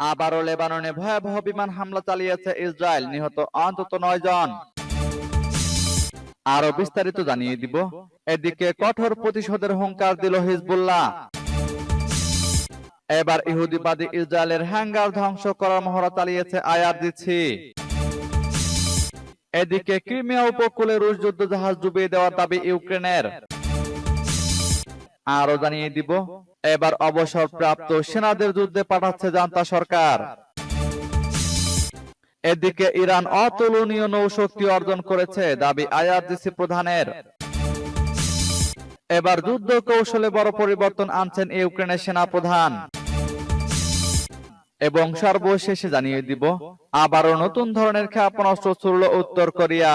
আবারও লেবাননে ভয়াবহ বিমান হামলা চালিয়েছে ইসরায়েল, নিহত অন্তত নয় জন। আরও বিস্তারিত জানিয়ে দিব। এদিকে কঠোর প্রতিশোধের হুঙ্কার দিল হিজবুল্লাহ। এবার ইহুদিবাদী ইসরায়েলের হ্যাঙ্গার ধ্বংস করার মহড়া চালিয়েছে আয়ার দিচ্ছি এদিকে ক্রিমিয়া উপকূলে রুশ যুদ্ধ জাহাজ ডুবিয়ে দেওয়ার দাবি ইউক্রেনের। আরও জানিয়ে দিব এবার অবসরপ্রাপ্ত সেনাদের যুদ্ধে পাঠাচ্ছে জান্তা সরকার। এদিকে ইরান অতুলনীয় নৌশক্তি অর্জন করেছে দাবি আইআরজিসি প্রধানের। এবার যুদ্ধ কৌশলে বড় পরিবর্তন আনছেন ইউক্রেনের সেনা প্রধান এবং সর্বশেষে জানিয়ে দিব আবারও নতুন ধরনের ক্ষেপণাস্ত্র ছুড়ল উত্তর কোরিয়া।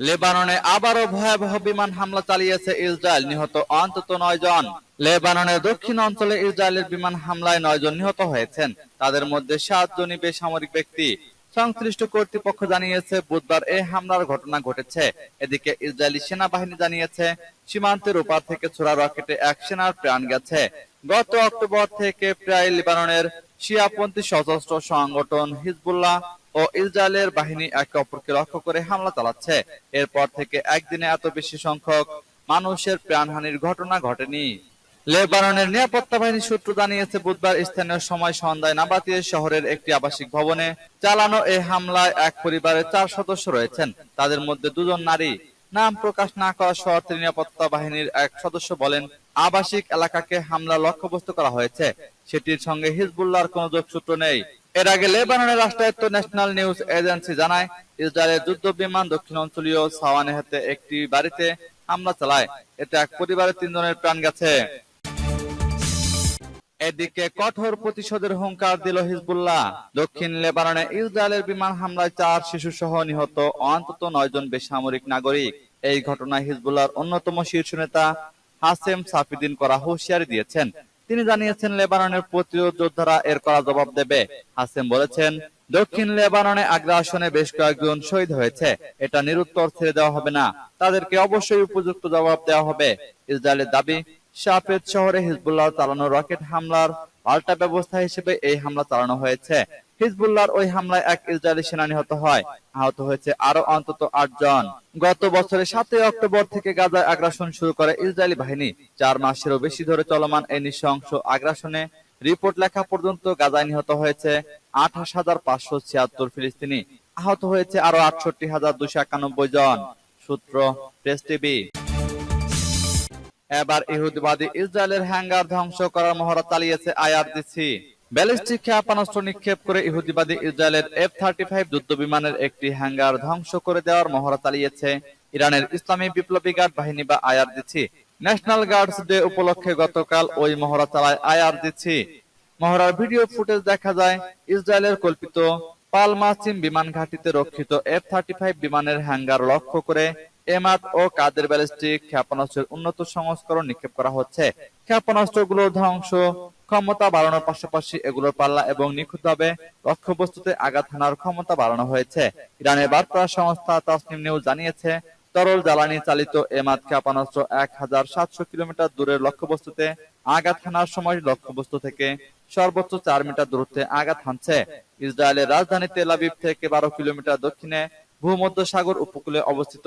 লেবাননে আবারও ভয়াবহ বিমান হামলা চালিয়েছে ইসরায়েল, নিহত অন্তত নয় জন। লেবাননের দক্ষিণ অঞ্চলে ইসরায়েলের বিমান হামলায় নয় জন নিহত হয়েছেন। তাদের মধ্যে সাত জনই বেসামরিক ব্যক্তি। সংশ্লিষ্ট কর্তৃপক্ষ জানিয়েছে, বুধবার এই হামলার ঘটনা ঘটেছে। এদিকে ইসরায়েলি সেনাবাহিনী জানিয়েছে, সীমান্তের ওপার থেকে ছোড়া রকেটে এক সেনার প্রাণ গেছে। গত অক্টোবর থেকে প্রায় লিবাননের শিয়াপন্থী সশস্ত্র সংগঠন হিজবুল্লাহ ও ইসরায়েলের বাহিনী একে অপরকে লক্ষ্য করে হামলা চালাচ্ছে। এরপর থেকে একদিনে এত বেশি সংখ্যক মানুষের প্রাণহানির ঘটনা ঘটেনি। লেবাননের নিরাপত্তা বাহিনী সূত্র জানিয়েছে, বুধবার স্থানীয় সময় সন্ধ্যায় নাবাতিয়ে শহরের একটি আবাসিক ভবনে চালানো এই হামলায় এক পরিবারের চার সদস্য রয়েছেন। তাদের মধ্যে দুজন নারী। নাম প্রকাশ না করা শহরের নিরাপত্তা বাহিনীর এক সদস্য বলেন আবাসিক এলাকাকে হামলা লক্ষ্যবস্তু করা হয়েছে। সেটির সঙ্গে হিজবুল্লাহর কোনো যোগসূত্র নেই। এর আগে লেবাননের রাষ্ট্রায়ত্ত ন্যাশনাল নিউজ এজেন্সি জানায়, ইসরায়েলের যুদ্ধ বিমান দক্ষিণ অঞ্চলীয় সাওয়ানেহাতে একটি বাড়িতে হামলা চালায়। এতে এক পরিবারের তিনজনের প্রাণ গেছে। এদিকে কঠোর প্রতিশোধের হুঙ্কার দিল হিজবুল্লাহ। দক্ষিণ লেবাননে ইসরায়েলের বিমান হামলায় চার শিশু সহ নিহত অন্তত নয় জন বেসামরিক নাগরিক। এই ঘটনায় হিজবুল্লাহর অন্যতম শীর্ষ নেতা হাসেম সাফিদিন করা হুঁশিয়ারি দিয়েছেন। তিনি জানিয়েছেন, লেবাননের প্রতিরোধ যোদ্ধারা এর করা জবাব দেবে। হাসেম বলেছেন, দক্ষিণ লেবাননে আগ্রাসনে বেশ কয়েকজন শহীদ হয়েছে। এটা নিরুত্তর ছেড়ে দেওয়া হবে না। তাদেরকে অবশ্যই উপযুক্ত জবাব দেওয়া হবে। ইসরায়েলের দাবি শাহেদ শহরে হিজবুল্লাহ চালানো রকেট হামলার পাল্টা ব্যবস্থা হিসেবে এই হামলা চালানো হয়েছে। হিজবুল্লাহর ওই হামলায় এক ইসরায়েলি সেনা নিহত হয়। আহত হয়েছে আরও অন্তত জন। গত বছরের সাতই অক্টোবর থেকে গাজায় আগ্রাসন শুরু করে ইসরায়েলি বাহিনী। চার মাসেরও বেশি ধরে চলমান এই নৃশংস আগ্রাসনে রিপোর্ট লেখা পর্যন্ত গাজায় নিহত হয়েছে আঠাশ হাজার পাঁচশো ছিয়াত্তর ফিলিস্তিনি। আহত হয়েছে আরও আটষট্টি হাজার দুশো একানব্বই জন। সূত্র প্রেস টিভি। এবার ইহুদিবাদী ইসরায়েলের হ্যাঙ্গার ধ্বংস করার মহড়া চালিয়েছে আইআরজিসি ব্যালিস্টিক ক্ষেপণাস্ত্র নিক্ষেপ করে ইহুদিবাদী ইসরায়েলের এফ থার্টি ফাইভ যুদ্ধ বিমানের একটি হ্যাঙ্গার ধ্বংস করে দেওয়ার মহড়া চালিয়েছে ইরানের ইসলামী বিপ্লবী গার্ড বাহিনী বা আইআরজিসি ন্যাশনাল গার্ডস ডে উপলক্ষে গতকাল ওই মহড়া চালায় আইআরজিসি মহড়ার ভিডিও ফুটেজ দেখা যায়, ইসরায়েলের কল্পিত পালমাসিম বিমান ঘাটিতে রক্ষিত এফ থার্টি ফাইভ বিমানের হ্যাঙ্গার লক্ষ্য করে এমাত ও কাদের ব্যালিস্টিক ক্ষেপণাস্ত্রের উন্নত সংস্করণ নিক্ষেপ করা হচ্ছে। ক্ষেপণাস্ত্রগুলোর ধ্বংস, ক্ষমতা বাড়ানোর পাশাপাশি এগুলোর পাল্লা এবং নিখুঁতভাবে লক্ষ্যবস্তুতে আঘাত হানার ক্ষমতা বাড়ানো হয়েছে। ইরানের বার্তা সংস্থা তাসনিম নিউজ জানিয়েছে, তরল জ্বালানি চালিত এমাত ক্ষেপণাস্ত্র এক হাজার সাতশো কিলোমিটার দূরের লক্ষ্যবস্তুতে আঘাত হানার সময় লক্ষ্যবস্তু থেকে সর্বোচ্চ চার মিটার দূরত্বে আঘাত হানছে। ইসরায়েলের রাজধানী তেল আবিব থেকে বারো কিলোমিটার দক্ষিণে ভূমধ্য সাগর উপকূলে অবস্থিত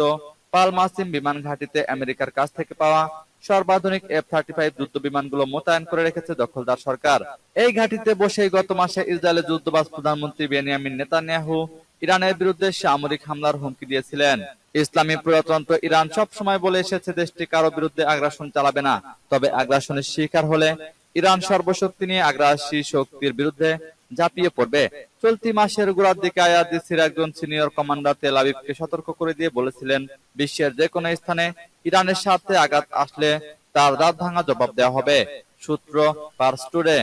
পালমাসিম বিমান ঘাঁটিতে আমেরিকার কাছ থেকে পাওয়া সর্বাধুনিক এফ থার্টি ফাইভ যুদ্ধ বিমানগুলো মোতায়েন করে রেখেছে দখলদার সরকার। এই ঘাঁটিতে বসে গত মাসে ইসরায়েলের যুদ্ধবাজ প্রধানমন্ত্রী বেনিয়ামিন নেতানিয়াহু ইরানের বিরুদ্ধে সামরিক হামলার হুমকি দিয়েছিলেন। ইসলামী প্রজাতন্ত্র ইরান সব সময় বলে এসেছে, দেশটি কারও বিরুদ্ধে আগ্রাসন চালাবে না। তবে আগ্রাসনের শিকার হলে ইরান সর্বশক্তি নিয়ে আগ্রাসী শক্তির বিরুদ্ধে ঝাঁপিয়ে পড়বে চলতি মাসের গোড়ার দিকে আইআরজিসির একজন সিনিয়র কমান্ডার তেল আবিবকে সতর্ক করে দিয়ে বলেছিলেন, বিশ্বের যে কোনো স্থানে ইরানের স্বার্থে আঘাত আসলে তার দাঁত ভাঙা জবাব দেওয়া হবে। সূত্র পার্স টুডে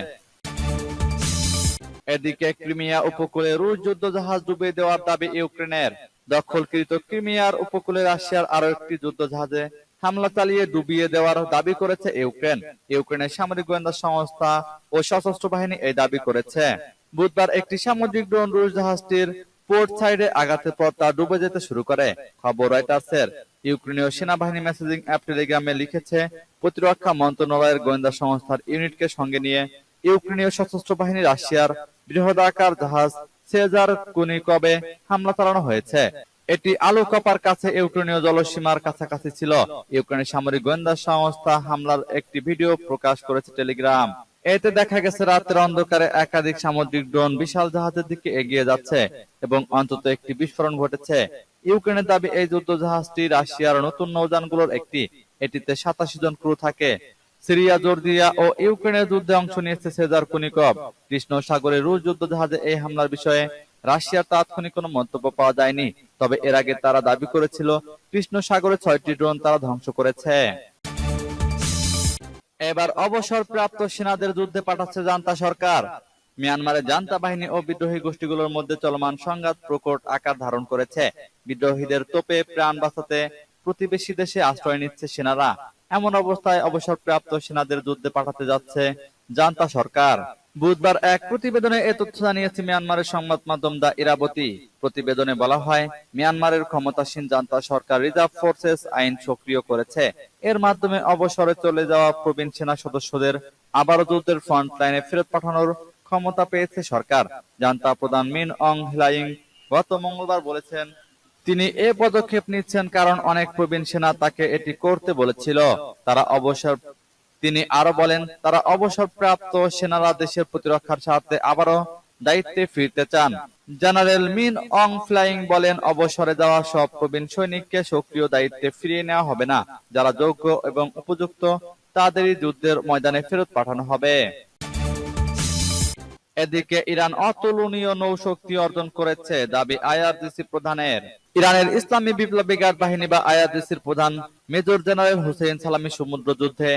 এদিকে ক্রিমিয়া উপকূলে রুশ যুদ্ধ জাহাজ ডুবিয়ে দেওয়ার দাবি ইউক্রেনের। দখলকৃত ক্রিমিয়ার উপকূলে রাশিয়ার আরও একটি যুদ্ধ জাহাজে হামলা চালিয়ে ডুবিয়ে দেওয়ার দাবি করেছে ইউক্রেন। ইউক্রেনের সামরিক গোয়েন্দা সংস্থা ও সশস্ত্র বাহিনী এই দাবি করেছে। বুধবার একটি সামুদ্রিক ড্রোন রুশ জাহাজটির পোর্ট সাইডে আঘাতের পর তা ডুবে যেতে শুরু করে। খবর রয়টার্সের। ইউক্রেনীয় সেনাবাহিনী মেসেজিং অ্যাপ টেলিগ্রামে লিখেছে, প্রতিরক্ষা মন্ত্রণালয়ের গোয়েন্দা সংস্থার ইউনিটকে সঙ্গে নিয়ে ইউক্রেনীয় সশস্ত্র বাহিনী রাশিয়ার বৃহদাকার জাহাজ সেজার কুনিকবে হামলা চালানো হয়েছে। এটি আলু কপার কাছে ইউক্রেনীয় জলসীমার কাছাকাছি ছিল। ইউক্রেনের সামরিক গোয়েন্দা সংস্থা হামলার একটি ভিডিও প্রকাশ করেছে টেলিগ্রাম। এতে দেখা গেছে, রাতের অন্ধকারে একাধিক সামুদ্রিক ড্রোন বিশাল জাহাজের দিকে এগিয়ে যাচ্ছে এবং অন্তত একটি বিস্ফোরণ ঘটেছে। ইউক্রেনের দাবি, এই যুদ্ধ জাহাজটি রাশিয়ার নতুন নৌযানগুলোর একটি। এটিতে সাতাশি জন ক্রু থাকে। সিরিয়া, জর্জিয়া ও ইউক্রেনের যুদ্ধে অংশ নিয়েছে সেজার কুনিকভ। কৃষ্ণ সাগরে রুশ যুদ্ধ জাহাজে এই হামলার বিষয়ে রাশিয়ার তাৎক্ষণিক কোনো মন্তব্য পাওয়া যায়নি, তবে এর আগে তারা দাবি করেছিল কৃষ্ণ সাগরে ছয়টি ড্রোন তারা ধ্বংস করেছে। এবার অবসরপ্রাপ্ত সেনাদের যুদ্ধে পাঠাচ্ছে জান্তা সরকার। মিয়ানমারের জান্তা বাহিনী ও বিদ্রোহী গোষ্ঠীগুলোর মধ্যে চলমান সংঘাত প্রকট আকার ধারণ করেছে। বিদ্রোহীদের তোপে প্রাণ বাঁচাতে প্রতিবেশী দেশে আশ্রয় নিচ্ছে সেনারা। এমন অবস্থায় অবসরপ্রাপ্ত সেনাদের যুদ্ধে পাঠাতে যাচ্ছে জান্তা সরকার। বুধবার এক প্রতিবেদনে এ তথ্য জানিয়েছে মিয়ানমারের সংবাদ মাধ্যম দা ইরাবতী। প্রতিবেদনে বলা হয়, মিয়ানমারের ক্ষমতাসীন জান্তা সরকার রিজার্ভ ফোর্সেস আইন সক্রিয় করেছে। এর মাধ্যমে অবসরে চলে যাওয়া প্রবীণ সেনা সদস্যদের আবারও যুদ্ধের ফ্রন্ট লাইনে ফেরত পাঠানোর ক্ষমতা পেয়েছে সরকার। জান্তা প্রধান মিন অং হিলাইং গত মঙ্গলবার বলেছেন, তিনি এ পদক্ষেপ নিচ্ছেন কারণ অনেক প্রবীণ সেনা তাকে এটি করতে বলেছিল। তারা অবসর তিনি আরও বলেন, তারা অবসরপ্রাপ্ত সেনারা দেশের প্রতিরক্ষার স্বার্থে আবারও দায়িত্বে ফিরতে চান। জেনারেল মিন অং ফ্লাইং বলেন, অবসরে যাওয়া সব প্রবীণ সৈনিককে সক্রিয় দায়িত্বে ফিরিয়ে নেওয়া হবে না। যারা যোগ্য এবং উপযুক্ত, তাদেরই যুদ্ধের ময়দানে ফেরত পাঠানো হবে। এদিকে ইরান অতুলনীয় নৌশক্তি অর্জন করেছে, দাবি আইআরজিসি প্রধানের। ইরানের ইসলামী বিপ্লবী গার্ড বাহিনী বা আইআরজিসির প্রধান মেজর জেনারেল হুসেইন সালামি সমুদ্র যুদ্ধে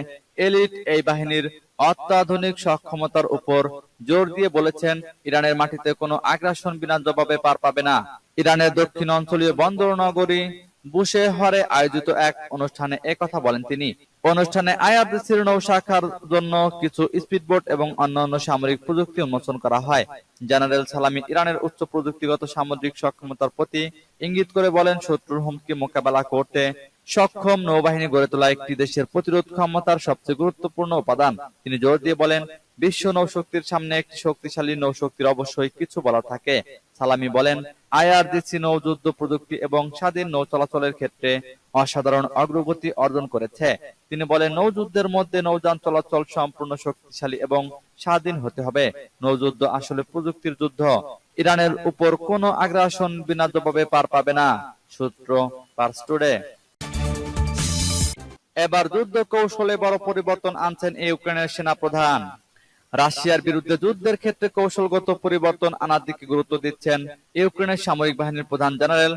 এলিট এই বাহিনীর অত্যাধুনিক সক্ষমতার উপর জোর দিয়ে বলেছেন, ইরানের মাটিতে কোনো আগ্রাসন বিনা জবাবে পার পাবে না। ইরানের দক্ষিণ অঞ্চলীয় বন্দর নগরী বুশে হরে আয়োজিত এক অনুষ্ঠানে একথা বলেন তিনি। অনুষ্ঠানে আইআরডিসির নৌ শাখার জন্য কিছু স্পিডবোট এবং অন্যান্য সামরিক প্রযুক্তি উন্মোচন করা হয়। জেনারেল সালামি ইরানের উচ্চ প্রযুক্তিগত সামুদ্রিক সক্ষমতার প্রতি ইঙ্গিত করে বলেন, শত্রুর হুমকি মোকাবেলা করতে সক্ষম নৌবাহিনী গড়ে তোলা একটি দেশের প্রতিরোধ ক্ষমতার সবচেয়ে গুরুত্বপূর্ণ উপাদান। তিনি জোর দিয়ে বলেন বিশ্ব নৌশক্তির সামনে একটি শক্তিশালী নৌশক্তির অবশ্যই কিছু বলা থাকে। সালামি বলেন, আইআরডিসি নৌযুদ্ধ প্রযুক্তি এবং স্বাধীন নৌ চলাচলের ক্ষেত্রে অসাধারণ অগ্রগতি অর্জন করেছে। তিনি বলেন, নৌযুদ্ধের মধ্যে নৌযান চলাচল সম্পূর্ণ শক্তিশালী এবং স্বাধীন হতে হবে। নৌযুদ্ধ আসলে প্রযুক্তির যুদ্ধ। ইরানের উপর কোনো আগ্রাসন বিনা জবাবে পার পাবে না, সূত্র পার্স টুডে। এবার যুদ্ধ কৌশলে বড় পরিবর্তন আনছেন ইউক্রেনের সেনা প্রধান রাশিয়ার বিরুদ্ধে যুদ্ধের ক্ষেত্রে কৌশলগত পরিবর্তন আনার দিকে গুরুত্ব দিচ্ছেন ইউক্রেনের সামরিক বাহিনীর প্রধান জেনারেল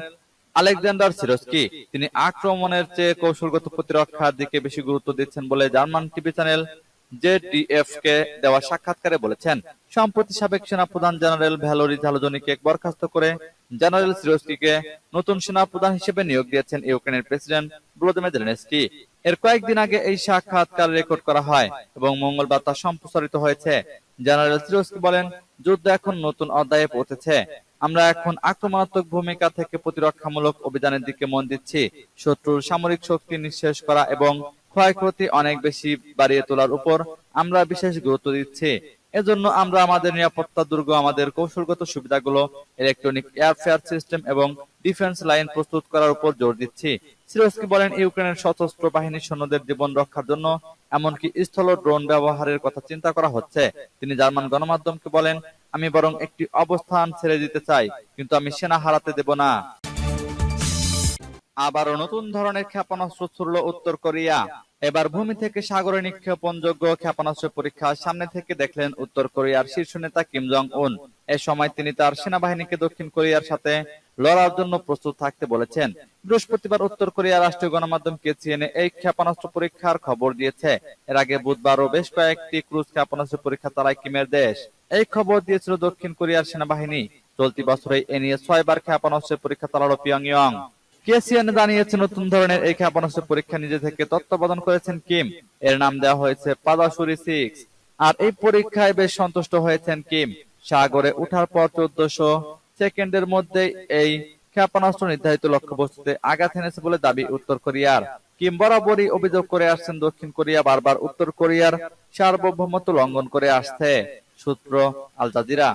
আলেকজান্ডার সিরস্কি। তিনি আক্রমণের চেয়ে কৌশলগত প্রতিরক্ষার দিকে বেশি গুরুত্ব দিচ্ছেন বলে জার্মান টিভি চ্যানেল জেডিএফ কে দেওয়া সাক্ষাৎকারে বলেছেন, সম্প্রতি সাবেক জেনারেল ভ্যালোরি বরখাস্ত করে জেনারেল সিরস্কিকে নতুন হিসেবে নিয়োগ দিয়েছেন ইউক্রেনের প্রেসিডেন্ট ভলোদিমির জেলেনস্কি। এর কয়েকদিন আগে এই সাক্ষাৎকার রেকর্ড করা হয় এবং মঙ্গলবার তা সম্প্রসারিত হয়েছে। জেনারেল সিরস্কি বলেন, যুদ্ধ এখন নতুন অধ্যায়ে পৌঁছেছে। আমরা এখন আক্রমণাত্মক ভূমিকা থেকে প্রতিরক্ষামূলক অভিযানের দিকে মন দিচ্ছি। শত্রুর সামরিক শক্তি নিঃশেষ করা এবং ক্ষয়ক্ষতি অনেক বেশি বাড়িয়ে তোলার উপর আমরা বিশেষ গুরুত্ব দিচ্ছি। এজন্য আমরা আমাদের নিরাপত্তা দুর্গ, আমাদের কৌশলগত সুবিধাগুলো ইলেকট্রনিক এয়ারফেয়ার সিস্টেম এবং ডিফেন্স লাইন প্রস্তুত করার উপর জোর দিচ্ছি। সিরোস্কি বলেন, ইউক্রেনের সশস্ত্র বাহিনীর সৈন্যদের জীবন রক্ষার জন্য এমনকি স্থল ড্রোন ব্যবহারের কথা চিন্তা করা হচ্ছে। তিনি জার্মান গণমাধ্যমকে বলেন, আমি বরং একটি অবস্থান ছেড়ে দিতে চাই, কিন্তু আমি সেনা হারাতে দেব না। আবারও নতুন ধরনের ক্ষেপণাস্ত্র ছুড়ল উত্তর কোরিয়া। এবার ভূমি থেকে সাগরে নিক্ষেপণযোগ্য ক্ষেপণাস্ত্র পরীক্ষা সামনে থেকে দেখলেন উত্তর কোরিয়ার শীর্ষ নেতা কিম জং উন এ সময় তিনি তার সেনাবাহিনীকে দক্ষিণ কোরিয়ার সাথে লড়ার জন্য প্রস্তুত থাকতে বলেছেন। বৃহস্পতিবার উত্তর কোরিয়ার রাষ্ট্রীয় গণমাধ্যম কেসিএনএ এই ক্ষেপণাস্ত্র পরীক্ষার খবর দিয়েছে। এর আগে বুধবারও বেশ কয়েকটি ক্রুজ ক্ষেপণাস্ত্র পরীক্ষা চালায় কিমের দেশ। এই খবর দিয়েছিল দক্ষিণ কোরিয়ার সেনাবাহিনী। চলতি বছরে এ নিয়ে ছয়বার ক্ষেপণাস্ত্রের পরীক্ষা চালালো পিয়ংইয়ং। কেসিএন জানিয়েছে, নতুন ধরনের এই ক্ষেপণাস্ত্র পরীক্ষা নিজে থেকে তত্ত্বাবধান করেছেন কিম। এর নাম দেওয়া হয়েছে পাদাসুরি সিক্স। আর এই পরীক্ষায় বেশ সন্তুষ্ট হয়েছেন কিম। সাগরে ওঠার পর চোদ্দশো সেকেন্ডের মধ্যে এই ক্ষেপণাস্ত্র নির্ধারিত লক্ষ্যবস্তুতে আঘাত এনেছে বলে দাবি উত্তর কোরিয়ার। কিম বরাবরই অভিযোগ করে আসছেন, দক্ষিণ কোরিয়া বারবার উত্তর কোরিয়ার সার্বভৌমত্ব লঙ্ঘন করে আসছে, সূত্র আল জাজিরা।